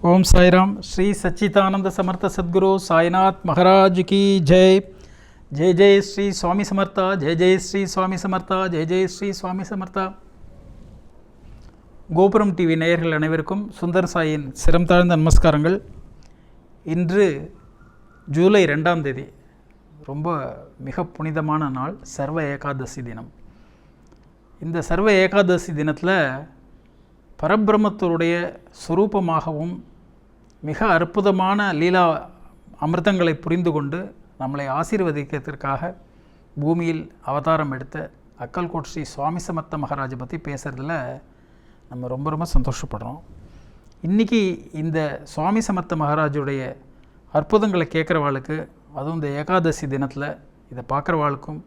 ஓம் சாய்ராம். ஸ்ரீ சச்சிதானந்த சமர்த்த சத்குரு சாய்நாத் மகாராஜ் கி ஜெய். ஜெய் ஜெய் ஸ்ரீ சுவாமி சமர்த்தா. ஜெய் ஜெய் ஸ்ரீ சுவாமி சமர்த்தா. ஜெய் ஜெய் ஸ்ரீ சுவாமி சமர்த்தா. கோபுரம் டிவி நேயர்கள் அனைவருக்கும் சுந்தர் சாயின் சிரம் தாழ்ந்த நமஸ்காரங்கள். இன்று ஜூலை ரெண்டாம் தேதி ரொம்ப மிக புனிதமான நாள் சர்வ ஏகாதசி தினம். இந்த சர்வ ஏகாதசி தினத்தில் பரபிரமத்தருடைய சுரூபமாகவும் மிக அற்புதமான லீலா அமிர்தங்களை புரிந்து கொண்டு நம்மளை ஆசீர்வதிக்கிறதுக்காக பூமியில் அவதாரம் எடுத்த அக்கல்கோட் ஸ்ரீ சுவாமி சமத்த மகாராஜை பற்றி பேசுகிறதுல நம்ம ரொம்ப ரொம்ப சந்தோஷப்படுறோம். இன்றைக்கி இந்த சுவாமி சமத்த மகாராஜுடைய அற்புதங்களை கேட்குறவாளுக்கு அதுவும் இந்த ஏகாதசி தினத்தில் இதை பார்க்குறவாளுக்கும்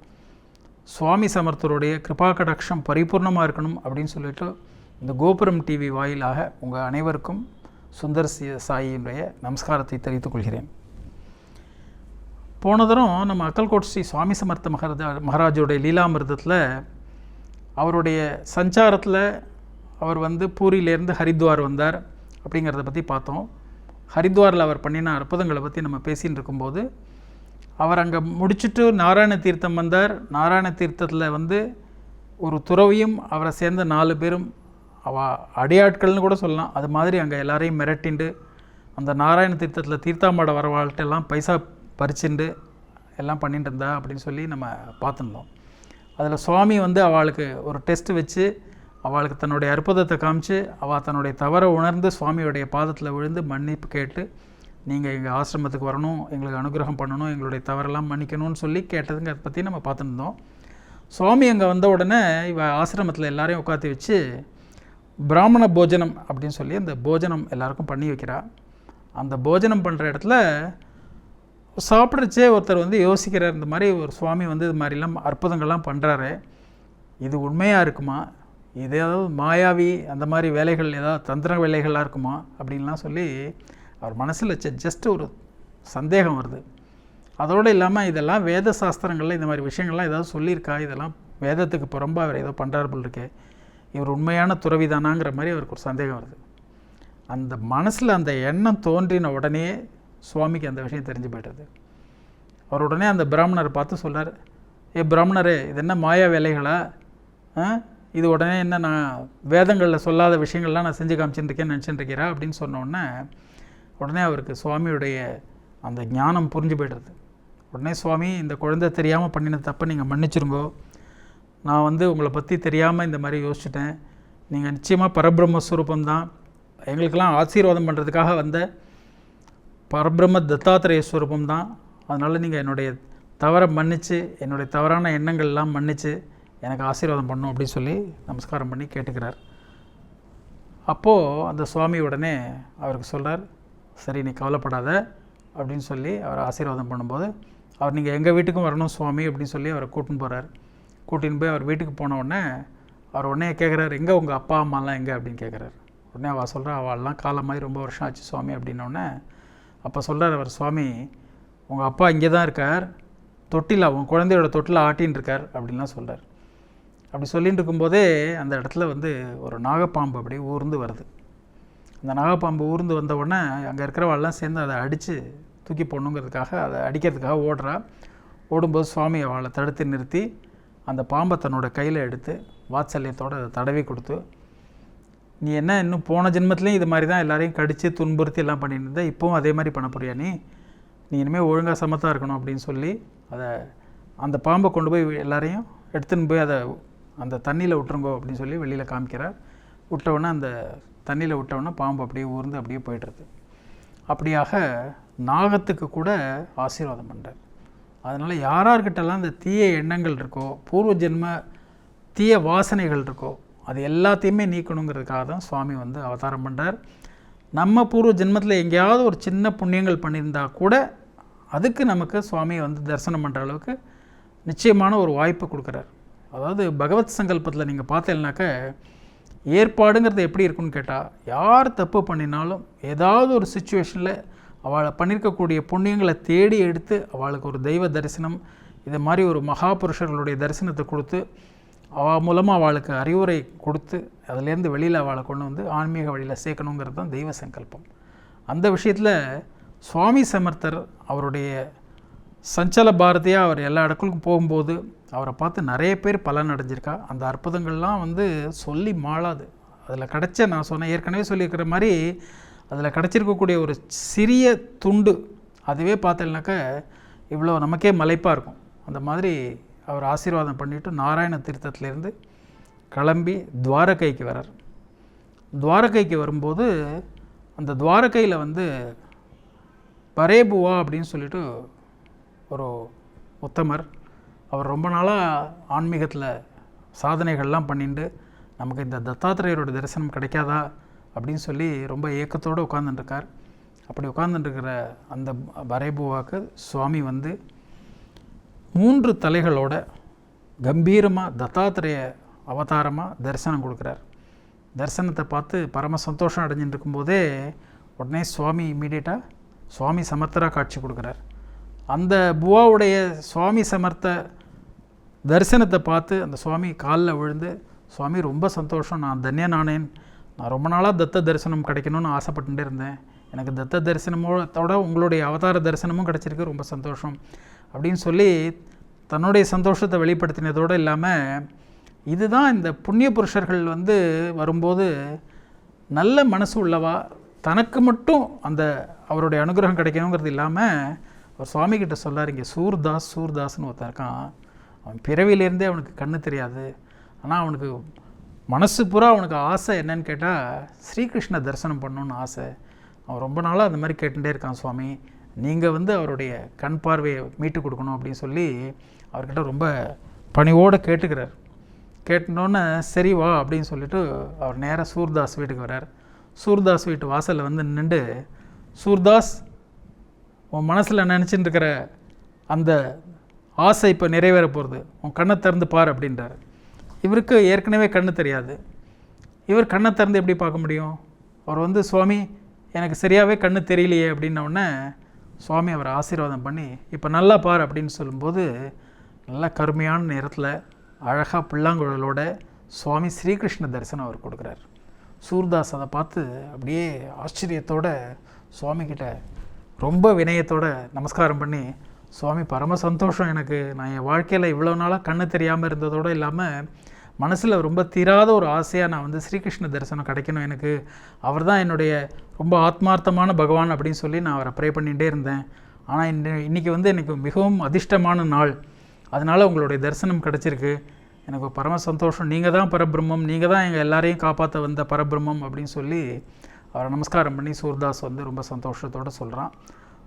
சுவாமி சமர்த்தருடைய கிருபா கடாட்சம் பரிபூர்ணமாக இருக்கணும் அப்படின்னு சொல்லிட்டு இந்த கோபுரம் டிவி வாயிலாக உங்கள் அனைவருக்கும் சுந்தர் சி நமஸ்காரத்தை தெரிவித்துக் கொள்கிறேன். போன தரம் நம்ம அக்கல்கோட் ஸ்ரீ சுவாமி சமர்த்த மகாராஜா மகாராஜோடைய லீலாமிர்தத்தில் அவருடைய சஞ்சாரத்தில் அவர் வந்து பூரியிலேருந்து ஹரித்வார் வந்தார் அப்படிங்கிறத பற்றி பார்த்தோம். ஹரித்வாரில் அவர் பண்ணின அற்புதங்களை பற்றி நம்ம பேசின்னு இருக்கும்போது அவர் அங்கே முடிச்சுட்டு நாராயண தீர்த்தம் வந்தார். நாராயண தீர்த்தத்தில் வந்து ஒரு துறவியும் அவரை சேர்ந்த நாலு பேரும் அவள் அடியாட்கள்னு கூட சொல்லலாம். அது மாதிரி அங்கே எல்லாரையும் மிரட்டிண்டு அந்த நாராயண தீர்த்தத்தில் தீர்த்தாம்பாட வரவாள்கிட்ட எல்லாம் பைசா பறிச்சுண்டு எல்லாம் பண்ணிட்டு இருந்தா அப்படின்னு சொல்லி நம்ம பார்த்துருந்தோம். அதில் சுவாமி வந்து அவளுக்கு ஒரு டெஸ்ட் வச்சு அவளுக்கு தன்னுடைய அற்புதத்தை காமிச்சு அவள் தன்னுடைய தவறை உணர்ந்து சுவாமியுடைய பாதத்தில் விழுந்து மன்னிப்பு கேட்டு நீங்கள் எங்கள் ஆசிரமத்துக்கு வரணும் எங்களுக்கு அனுகிரகம் பண்ணணும் எங்களுடைய தவறெல்லாம் மன்னிக்கணும்னு சொல்லி கேட்டதுங்க அதை பற்றி நம்ம பார்த்துருந்தோம். சுவாமி அங்கே வந்த உடனே இவ ஆசிரமத்தில் எல்லாரையும் உட்காந்து வச்சு பிராமண போஜனம் அப்படின்னு சொல்லி அந்த போஜனம் எல்லாருக்கும் பண்ணி வைக்கிறா. அந்த போஜனம் பண்ணுற இடத்துல சாப்பிட்றச்சே ஒருத்தர் வந்து யோசிக்கிறார் இந்த மாதிரி ஒரு சுவாமி வந்து இது மாதிரிலாம் அற்புதங்கள்லாம் பண்ணுறாரு இது உண்மையாக இருக்குமா? இது ஏதாவது மாயாவி அந்த மாதிரி வேலைகள் ஏதாவது தந்திர வேலைகளாக இருக்குமா? அப்படின்லாம் சொல்லி அவர் மனசில் ஜஸ்ட் ஒரு சந்தேகம் வருது. அதோடு இல்லாமல் இதெல்லாம் வேத சாஸ்திரங்களில் இந்த மாதிரி விஷயங்கள்லாம் ஏதாவது சொல்லியிருக்கா? இதெல்லாம் வேதத்துக்கு புறம்பாக அவர் ஏதோ பண்ணுறாரு போல் இருக்கே. இவர் உண்மையான துறவிதானாங்கிற மாதிரி அவருக்கு ஒரு சந்தேகம் வருது. அந்த மனசில் அந்த எண்ணம் தோன்றின உடனே சுவாமிக்கு அந்த விஷயம் தெரிஞ்சு போய்டுது அவர் உடனே அந்த பிராமணரை பார்த்து சொல்கிறார் ஏ பிராமணரே இது என்ன மாயா வேலைகளா? இது உடனே என்ன நான் வேதங்களில் சொல்லாத விஷயங்கள்லாம் நான் செஞ்சு காமிச்சுட்டுருக்கேன்னு நினச்சிட்டுருக்கிறா அப்படின்னு சொன்னோடனே உடனே அவருக்கு சுவாமியுடைய அந்த ஞானம் புரிஞ்சு போய்டுறது. உடனே சுவாமி இந்த குழந்தை தெரியாமல் பண்ணின தப்பை நீங்கள் மன்னிச்சிருங்கோ. நான் வந்து உங்களை பற்றி தெரியாமல் இந்த மாதிரி யோசிச்சிட்டேன். நீங்கள் நிச்சயமாக பரபிரம்மஸ்வரூபம் தான் எங்களுக்கெல்லாம் ஆசீர்வாதம் பண்ணுறதுக்காக வந்த பரபிரம்ம தத்தாத்திரேய ஸ்வரூபம் தான் அதனால் நீங்கள் என்னுடைய தவறை மன்னித்து என்னுடைய தவறான எண்ணங்கள்லாம் மன்னித்து எனக்கு ஆசீர்வாதம் பண்ணும் அப்படின்னு சொல்லி நமஸ்காரம் பண்ணி கேட்டுக்கிறார். அப்போது அந்த சுவாமி உடனே அவருக்கு சொல்கிறார் சரி நீ கவலைப்படாத அப்படின்னு சொல்லி அவர் ஆசீர்வாதம் பண்ணும்போது அவர் நீங்கள் எங்கள் வீட்டுக்கும் வரணும் சுவாமி அப்படின்னு சொல்லி அவரை கூட்டின்னு போகிறார் கூட்டின்னு போய் அவர் வீட்டுக்கு போன உடனே அவர் உடனே கேட்குறாரு எங்கே உங்கள் அப்பா அம்மாலாம் எங்கே? அப்படின்னு கேட்குறாரு உடனே அவள் சொல்கிறா அவள்லாம் மாதிரி ரொம்ப வருஷம் ஆச்சு சுவாமி அப்படின்னோடனே அப்போ சொல்கிறார் அவர் சுவாமி உங்கள் அப்பா இங்கே தான் இருக்கார். தொட்டில் உன் குழந்தையோட தொட்டில் ஆட்டின்னு இருக்கார் அப்படின்லாம் சொல்கிறார் அப்படி சொல்லிட்டு இருக்கும்போதே அந்த இடத்துல வந்து ஒரு நாகப்பாம்பு அப்படியே ஊர்ந்து வருது. அந்த நாகப்பாம்பு ஊர்ந்து வந்த உடனே அங்கே இருக்கிறவாள்லாம் சேர்ந்து அதை அடித்து தூக்கி போடணுங்கிறதுக்காக அதை அடிக்கிறதுக்காக ஓடுறா. ஓடும்போது சுவாமி அவளை தடுத்து நிறுத்தி அந்த பாம்பை தன்னோட கையில் எடுத்து வாத்சல்யத்தோடு அதை தடவி கொடுத்து நீ என்ன இன்னும் போன ஜென்மத்துலேயும் இது மாதிரி தான் எல்லாரையும் கடித்து துன்புறுத்தி எல்லாம் பண்ணிட்டு இருந்தா இப்போவும் அதே மாதிரி பண்ண போறியா நீ? நீ இனிமேல் ஒழுங்காக சமத்தாக இருக்கணும் அப்படின்னு சொல்லி அதை அந்த பாம்பை கொண்டு போய் எல்லாரையும் எடுத்துன்னு போய் அதை அந்த தண்ணியில் விட்டுருங்கோ அப்படின்னு சொல்லி வெளியில் காமிக்கிறார். விட்டவுடனே அந்த தண்ணியில் விட்டவுடனே பாம்பு அப்படியே ஊர்ந்து அப்படியே போயிட்டுருது அப்படியாக நாகத்துக்கு கூட ஆசீர்வாதம் பண்ணுறார் அதனால் யாரார்கிட்டலாம் இந்த தீய எண்ணங்கள் இருக்கோ பூர்வ ஜென்ம தீய வாசனைகள் இருக்கோ அது எல்லாத்தையுமே நீக்கணுங்கிறதுக்காக தான் சுவாமி வந்து அவதாரம் பண்ணுறார் நம்ம பூர்வ ஜென்மத்தில் எங்கேயாவது ஒரு சின்ன புண்ணியங்கள் பண்ணியிருந்தா கூட அதுக்கு நமக்கு சுவாமியை வந்து தரிசனம் பண்ணுற அளவுக்கு நிச்சயமான ஒரு வாய்ப்பு கொடுக்குறார். அதாவது பகவத் சங்கல்பத்தில் நீங்கள் பார்த்தீங்கன்னாக்க ஏற்பாடுங்கிறது எப்படி இருக்குன்னு கேட்டால் யார் தப்பு பண்ணினாலும் ஏதாவது ஒரு சுச்சுவேஷனில் அவளை பண்ணியிருக்கக்கூடிய புண்ணியங்களை தேடி எடுத்து அவளுக்கு ஒரு தெய்வ தரிசனம் இது மாதிரி ஒரு மகாபுருஷர்களுடைய தரிசனத்தை கொடுத்து அவள் மூலமாக அவளுக்கு அறிவுரை கொடுத்து அதுலேருந்து வெளியில் அவளை கொண்டு வந்து ஆன்மீக வழியில் சேர்க்கணுங்கிறது தான் தெய்வ சங்கல்பம். அந்த விஷயத்தில் சுவாமி சமர்த்தர் அவருடைய சஞ்சல பாரதியாக அவர் எல்லா இடங்களுக்கும் போகும்போது அவரை பார்த்து நிறைய பேர் பலன் அடைஞ்சிருக்கா. அந்த அற்புதங்கள்லாம் வந்து சொல்லி மாளாது. அதில் கிடச்ச நான் சொன்னேன் ஏற்கனவே சொல்லியிருக்கிற மாதிரி அதில் கிடச்சிருக்கக்கூடிய ஒரு சிறிய துண்டு அதுவே பார்த்தேன்னாக்க இவ்வளோ நமக்கே மலைப்பாக இருக்கும். அந்த மாதிரி அவர் ஆசீர்வாதம் பண்ணிவிட்டு நாராயண தீர்த்தத்திலேருந்து கிளம்பி துவாரகைக்கு வரார். துவாரகைக்கு வரும்போது அந்த துவாரகையில் வந்து பரேபுவா அப்படின்னு சொல்லிட்டு ஒரு உத்தமர் அவர் ரொம்ப நாளாக ஆன்மீகத்தில் சாதனைகள்லாம் பண்ணிட்டு நமக்கு இந்த தத்தாத்திரேயரோட தரிசனம் கிடைக்காதா? அப்படின்னு சொல்லி ரொம்ப ஏக்கத்தோடு உட்காந்துட்டுருக்கார் அப்படி உட்காந்துட்டுருக்கிற அந்த வரைபூவாக்கு சுவாமி வந்து மூன்று தலைகளோட கம்பீரமாக தத்தாத்திரேய அவதாரமாக தரிசனம் கொடுக்குறார். தரிசனத்தை பார்த்து பரம சந்தோஷம் அடைஞ்சிட்டு இருக்கும்போதே உடனே சுவாமி இம்மீடியட்டாக சுவாமி சமர்த்தராக காட்சி கொடுக்குறார். அந்த புவாவுடைய சுவாமி சமர்த்த தரிசனத்தை பார்த்து அந்த சுவாமி காலில் விழுந்து சுவாமி ரொம்ப சந்தோஷம். நான் தன்யநானேன் நான் ரொம்ப நாளாக தத்த தரிசனம் கிடைக்கணும்னு ஆசைப்பட்டுட்டே இருந்தேன். எனக்கு தத்த தரிசனமோட உங்களுடைய அவதார தரிசனமும் கிடச்சிருக்கு. ரொம்ப சந்தோஷம். அப்படின்னு சொல்லி தன்னுடைய சந்தோஷத்தை வெளிப்படுத்தினதோடு இல்லாமல் இதுதான் இந்த புண்ணிய புருஷர்கள் வந்து வரும்போது நல்ல மனசு உள்ளவா தனக்கு மட்டும் அந்த அவருடைய அனுகிரகம் கிடைக்கணுங்கிறது இல்லாமல் அவர் சுவாமிகிட்ட சொல்லார் இங்கே சூர்தாஸ் சூர்தாஸ்னு ஒருத்தன் இருக்கான். அவன் பிறவியிலேருந்தே அவனுக்கு கண்ணு தெரியாது. ஆனால் அவனுக்கு மனசு பூரா அவனுக்கு ஆசை என்னன்னு கேட்டால் ஸ்ரீகிருஷ்ண தரிசனம் பண்ணணுன்னு ஆசை. அவன் ரொம்ப நாளாக அந்த மாதிரி கேட்டுகிட்டே இருக்கான் சுவாமி. நீங்கள் வந்து அவருடைய கண் பார்வையை மீட்டு கொடுக்கணும் அப்படின்னு சொல்லி அவர்கிட்ட ரொம்ப பணிவோடு கேட்டுக்கிறார். கேட்டோன்னே சரி வா அப்படின்னு சொல்லிட்டு அவர் நேராக சூர்தாஸ் வீட்டுக்கு வர்றார். சூர்தாஸ் வீட்டு வாசலில் வந்து நின்று சூர்தாஸ் உன் மனசில் நினச்சிட்டு இருக்கிற? அந்த ஆசை இப்போ நிறைவேற போகிறது உன் கண்ணை திறந்து பார் அப்படின்றார். இவருக்கு ஏற்கனவே கண்ணு தெரியாது. இவர் கண்ணை திறந்து எப்படி பார்க்க முடியும்? அவர் வந்து சுவாமி எனக்கு சரியாகவே கண்ணு தெரியலையே அப்படின்னோடனே சுவாமி அவரை ஆசீர்வாதம் பண்ணி இப்போ நல்லா பார் அப்படின்னு சொல்லும்போது நல்லா கருமையான நேரத்தில் அழகாக பிள்ளாங்குழலோட சுவாமி ஸ்ரீகிருஷ்ண தரிசனம் அவர் கொடுக்குறார். சூர்தாஸ் அதை பார்த்து அப்படியே ஆச்சரியத்தோட சுவாமிக்கிட்ட ரொம்ப வினயத்தோடு நமஸ்காரம் பண்ணி சுவாமி பரம சந்தோஷம் எனக்கு. நான் என் வாழ்க்கையில் இவ்வளோ நாளாக கண்ணு தெரியாமல் இருந்ததோடு இல்லாமல் மனசில் ரொம்ப தீராத ஒரு ஆசையாக நான் வந்து ஸ்ரீகிருஷ்ண தரிசனம் கிடைக்கணும் எனக்கு. அவர் தான் என்னுடைய ரொம்ப ஆத்மார்த்தமான பகவான் அப்படின்னு சொல்லி நான் அவரை ப்ரே பண்ணிகிட்டே இருந்தேன். ஆனால் இன்ன இன்றைக்கி வந்து எனக்கு மிகவும் அதிர்ஷ்டமான நாள். அதனால் உங்களுடைய தரிசனம் கிடச்சிருக்கு. எனக்கு பரம சந்தோஷம். நீங்கள் தான் பரபிரம்மம் நீங்கள் தான் எங்கள் எல்லாரையும் காப்பாற்ற வந்த பரபிரம்மம் அப்படின்னு சொல்லி அவரை நமஸ்காரம் பண்ணி சூர்தாஸ் வந்து ரொம்ப சந்தோஷத்தோடு சொல்கிறான்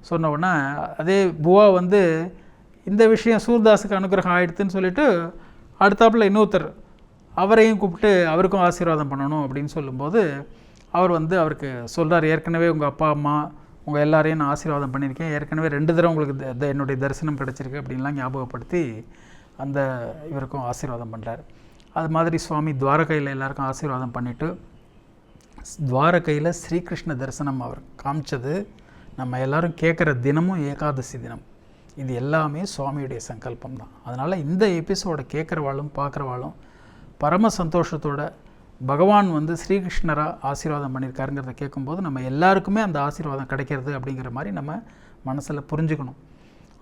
சொன்ன அதே புவா வந்து இந்த விஷயம் சூர்தாஸுக்கு அனுகிரகம் ஆயிடுத்துன்னு சொல்லிட்டு அடுத்தாப்புல இன்னொருத்தர் அவரையும் கூப்பிட்டு அவருக்கும் ஆசீர்வாதம் பண்ணணும் அப்படின்னு சொல்லும்போது அவர் வந்து அவருக்கு சொல்கிறார் ஏற்கனவே உங்கள் அப்பா அம்மா உங்கள் எல்லாரையும் நான் ஆசீர்வாதம் பண்ணியிருக்கேன். ஏற்கனவே ரெண்டு தடவை உங்களுக்கு த- என்னுடைய தரிசனம் கிடச்சிருக்கு அப்படின்லாம் ஞாபகப்படுத்தி அந்த இவருக்கும் ஆசீர்வாதம் பண்ணுறார் அது மாதிரி சுவாமி துவாரகையில் எல்லாருக்கும் ஆசீர்வாதம் பண்ணிவிட்டு துவாரகையில் ஸ்ரீகிருஷ்ண தரிசனம் அவர் காமிச்சது. நம்ம எல்லாரும் கேட்குற தினமும் ஏகாதசி தினம். இது எல்லாமே சுவாமியுடைய சங்கல்பம் தான். அதனால் இந்த எபிசோடை கேட்குறவாளும் பார்க்குறவாளும் பரம சந்தோஷத்தோட பகவான் வந்து ஸ்ரீகிருஷ்ணராக ஆசீர்வாதம் பண்ணியிருக்காருங்கிறத கேட்கும்போது நம்ம எல்லாருக்குமே அந்த ஆசீர்வாதம் கிடைக்கிறது அப்படிங்கிற மாதிரி நம்ம மனசில் புரிஞ்சுக்கணும்.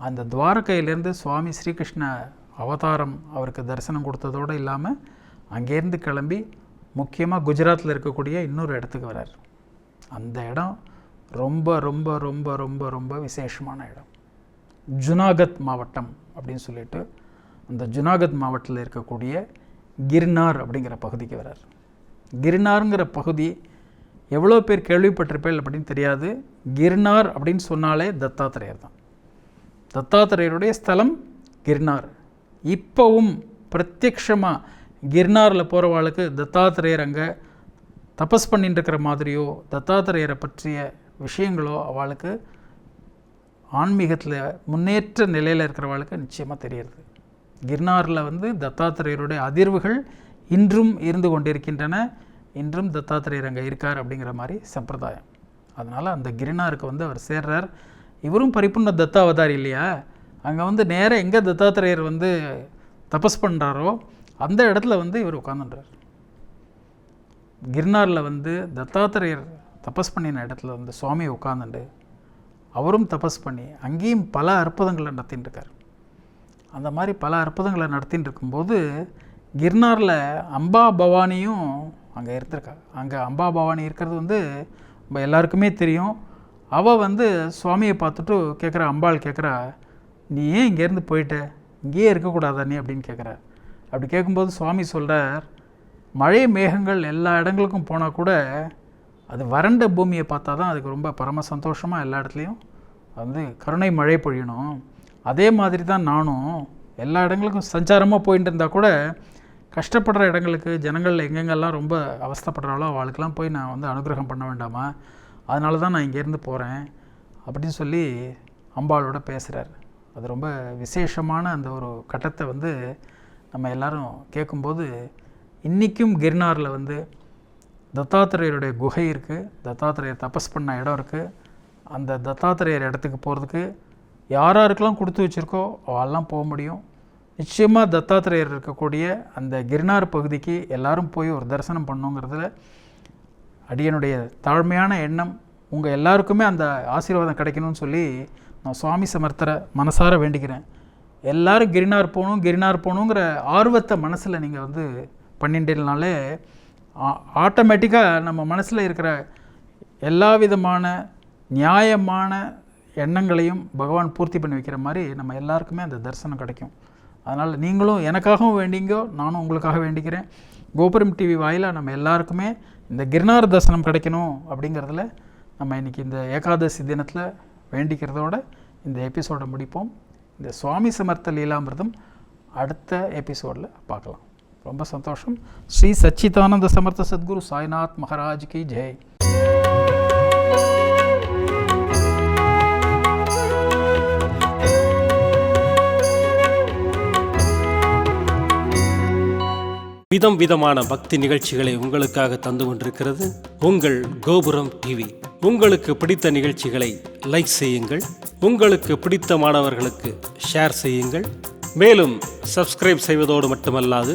அந்த துவாரகையிலேருந்து சுவாமி ஸ்ரீகிருஷ்ண அவதாரம் அவருக்கு தரிசனம் கொடுத்ததோடு இல்லாமல் அங்கேருந்து கிளம்பி முக்கியமாக குஜராத்தில் இருக்கக்கூடிய இன்னொரு இடத்துக்கு வரார் அந்த இடம் ரொம்ப ரொம்ப ரொம்ப ரொம்ப ரொம்ப விசேஷமான இடம். ஜுனாகத் மாவட்டம் அப்படின்னு சொல்லிட்டு அந்த ஜுனாகத் மாவட்டத்தில் இருக்கக்கூடிய கிர்னார் அப்படிங்கிற பகுதிக்கு வரார். கிர்னாருங்கிற பகுதி எவ்வளோ பேர் கேள்விப்பட்டிருப்பேன் அப்படின்னு தெரியாது. கிர்னார் அப்படின்னு சொன்னாலே தத்தாத்திரேயர் தான். தத்தாத்திரேயருடைய ஸ்தலம் கிர்னார். இப்போவும் பிரத்யக்ஷமாக கிர்னாரில் போகிறவாளுக்கு தத்தாத்திரேயர் அங்கே தபஸ் பண்ணிட்டு இருக்கிற மாதிரியோ தத்தாத்திரேயரை பற்றிய விஷயங்களோ அவளுக்கு ஆன்மீகத்தில் முன்னேற்ற நிலையில் இருக்கிறவளுக்கு நிச்சயமாக தெரியுது. கிர்னாரில் வந்து தத்தாத்திரேயருடைய அதிர்வுகள் இன்றும் இருந்து கொண்டிருக்கின்றன. இன்றும் தத்தாத்திரேயர் அங்கே இருக்கார் அப்படிங்கிற மாதிரி சம்பிரதாயம். அதனால் அந்த கிரினாருக்கு வந்து அவர் சேர்றார். இவரும் பரிபூர்ண தத்தாவதார் இல்லையா? அங்கே வந்து நேராக எங்கே தத்தாத்திரேயர் வந்து தபஸ் பண்ணுறாரோ அந்த இடத்துல வந்து இவர் உட்காந்துன்றார் கிர்னாரில் வந்து தத்தாத்திரேயர் தபஸ் பண்ணின இடத்துல வந்து சுவாமி உட்காந்துண்டு அவரும் தபஸ் பண்ணி அங்கேயும் பல அற்புதங்களை நடத்தின்னு இருக்கார் அந்த மாதிரி பல அற்புதங்களை நடத்தின்னு இருக்கும்போது கிர்னாரில் அம்பா பவானியும் அங்கே இருந்திருக்கா. அங்கே அம்பா பவானி இருக்கிறது வந்து நம்ம எல்லாருக்குமே தெரியும். அவள் வந்து சுவாமியை பார்த்துட்டு கேட்குறா அம்பாள் கேட்குறா நீ ஏன் இங்கேருந்து போயிட்ட? இங்கேயே இருக்கக்கூடாதா நீ? அப்படின்னு கேட்குறார் அப்படி கேட்கும்போது சுவாமி சொல்கிறார் மழை மேகங்கள் எல்லா இடங்களுக்கும் போனால் கூட அது வறண்ட பூமியை பார்த்தா தான் அதுக்கு ரொம்ப பரம சந்தோஷமாக எல்லா இடத்துலையும் வந்து கருணை மழை பொழியணும். அதே மாதிரி தான் நானும் எல்லா இடங்களுக்கும் சஞ்சாரமாக போயிட்டு இருந்தால் கூட கஷ்டப்படுற இடங்களுக்கு ஜனங்கள் எங்கெங்கெல்லாம் ரொம்ப அவஸ்தப்படுறாலோ அவளுக்கெல்லாம் போய் நான் வந்து அனுகிரகம் பண்ண வேண்டாமா? அதனால தான் நான் இங்கேருந்து போகிறேன் அப்படின்னு சொல்லி அம்பாளோட பேசுகிறார் அது ரொம்ப விசேஷமான அந்த ஒரு கட்டத்தை வந்து நம்ம எல்லோரும் கேட்கும்போது இன்றைக்கும் கிர்னாரில் வந்து தத்தாத்திரேயருடைய குகை இருக்குது தத்தாத்திரேயர் தபஸ் பண்ண இடம் இருக்குது அந்த தத்தாத்திரேயர் இடத்துக்கு போகிறதுக்கு யார் யாருக்கெல்லாம் கொடுத்து வச்சுருக்கோ அவெல்லாம் போக முடியும். நிச்சயமாக தத்தாத்திரேயர் இருக்கக்கூடிய அந்த கிரினார் பகுதிக்கு எல்லாரும் போய் ஒரு தரிசனம் பண்ணுங்கிறதுல அடியனுடைய தாழ்மையான எண்ணம் உங்கள் எல்லாருக்குமே அந்த ஆசீர்வாதம் கிடைக்கணும்னு சொல்லி நான் சுவாமி சமர்த்தரை மனசார வேண்டிக்கிறேன். எல்லாரும் கிரினார் போகணும் கிரினார் போகணுங்கிற ஆர்வத்தை மனசில் நீங்கள் வந்து பண்ணிட்டீங்கனாலே ஆட்டோமேட்டிக்காக நம்ம மனசில் இருக்கிற எல்லா விதமான நியாயமான எண்ணங்களையும் பகவான் பூர்த்தி பண்ணி வைக்கிற மாதிரி நம்ம எல்லாருக்குமே அந்த தரிசனம் கிடைக்கும். அதனால் நீங்களும் எனக்காகவும் வேண்டிங்கோ நானும் உங்களுக்காக வேண்டிக்கிறேன். கோபுரம் டிவி வாயிலாக நம்ம எல்லாருக்குமே இந்த கிரினார் தரிசனம் கிடைக்கணும் அப்படிங்கிறதுல நம்ம இன்றைக்கி இந்த ஏகாதசி தினத்தில் வேண்டிக்கிறதோட இந்த எபிசோடை முடிப்போம். இந்த சுவாமி சமர்த்த லீலாமிர்தம் அடுத்த எபிசோடில் பார்க்கலாம். ரொம்ப சந்தோஷம். ஸ்ரீ சச்சிதானந்த சமர்த்த சத்குரு சாய்நாத் மகாராஜ் கி ஜெய். விதம் விதமான பக்தி நிகழ்ச்சிகளை உங்களுக்காக தந்து கொண்டிருக்கிறது உங்கள் கோபுரம் டிவி உங்களுக்கு பிடித்த நிகழ்ச்சிகளை லைக் செய்யுங்கள். உங்களுக்கு பிடித்த மாணவர்களுக்கு ஷேர் செய்யுங்கள். மேலும் சப்ஸ்கிரைப் செய்வதோடு மட்டுமல்லாது